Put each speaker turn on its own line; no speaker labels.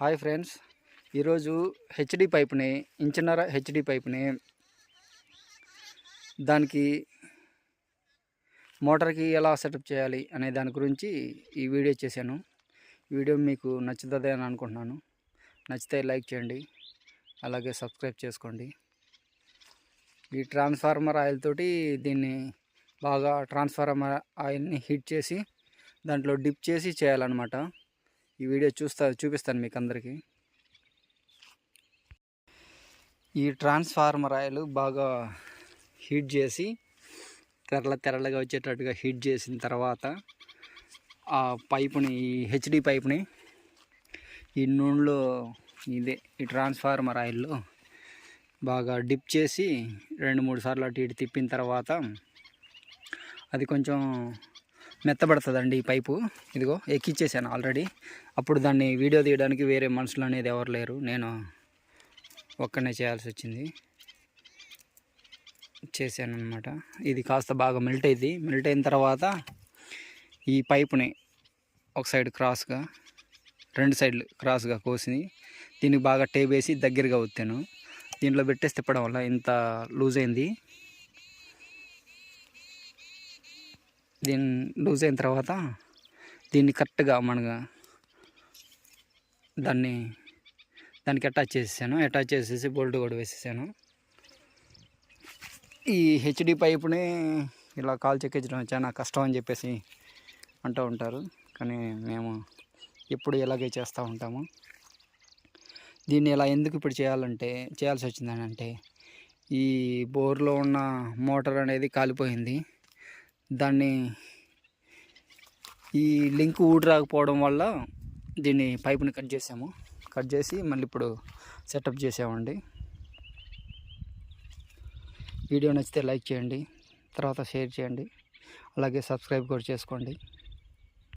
Hi friends. ఈరోజు HD పైప్ని ఇంచినర హెచ్డి పైప్ని దానికి మోటార్కి ఎలా సెటప్ చేయాలి అనే దాని గురించి ఈ వీడియో చేశాను. వీడియో మీకు నచ్చుతుంది అని అనుకుంటున్నాను. నచ్చితే లైక్ చేయండి. అలాగే సబ్స్క్రైబ్ చేసుకోండి. ఈ ట్రాన్స్ఫార్మర్ ఆయిల్ తోటి దీన్ని బాగా ట్రాన్స్ఫార్మర్ ఆయిల్ని హీట్ చేసి దాంట్లో డిప్ చేసి చేయాలన్నమాట. ఈ వీడియో చూస్తా చూపిస్తాను మీకు అందరికీ ఈ ట్రాన్స్ఫార్మర్ ఆయిల్ బాగా హీట్ చేసి తెరల తెరలుగా వచ్చేటట్టుగా హీట్ చేసిన తర్వాత ఆ పైపుని ఈ హెచ్డి పైప్ని ఈ నూనెలో ఇదే ఈ ట్రాన్స్ఫార్మర్ ఆయిల్లో బాగా డిప్ చేసి రెండు మూడు సార్లు అటు ఇటు తిప్పిన తర్వాత అది కొంచెం మెత్తబడుతుందండి ఈ పైపు. ఇదిగో ఎక్కిచ్చేసాను ఆల్రెడీ. అప్పుడు దాన్ని వీడియో తీయడానికి వేరే మనుషులు అనేది ఎవరు లేరు. నేను ఒక్కనే చేయాల్సి వచ్చింది. చేశాను అనమాట ఇది కాస్త బాగా మెల్ట్ అయింది. మెల్ట్ అయిన తర్వాత ఈ పైపుని ఒక సైడ్ క్రాస్గా రెండు సైడ్లు క్రాస్గా కోసి దీనికి బాగా టేప్ వేసి దగ్గరగా వచ్చాను దీంట్లో పెట్టేసి తిప్పడం వల్ల ఇంత లూజ్ అయింది. దీన్ని లూజ్ అయిన తర్వాత దీన్ని కరెక్ట్గా మనగా దాన్ని దానికి అటాచ్ చేసేసాను. అటాచ్ చేసేసి బోల్ట్ కూడా వేసేసాను. ఈ హెచ్డి పైపుని ఇలా కాల్ చెక్కించడం చాలా కష్టం అని చెప్పేసి అంటూ ఉంటారు. కానీ మేము ఎప్పుడు ఇలాగే చేస్తూ ఉంటాము. దీన్ని ఇలా ఎందుకు ఇప్పుడు చేయాలంటే చేయాల్సి వచ్చిందని అంటే ఈ బోర్లో ఉన్న మోటార్ అనేది కాలిపోయింది. దాన్ని ఈ లింక్ ఊడి రాకపోవడం వల్ల దీన్ని పైప్ని కట్ చేసాము. కట్ చేసి మళ్ళీ ఇప్పుడు సెటప్ చేసామండి. వీడియో నచ్చితే లైక్ చేయండి తర్వాత షేర్ చేయండి అలాగే సబ్స్క్రైబ్ కూడా చేసుకోండి.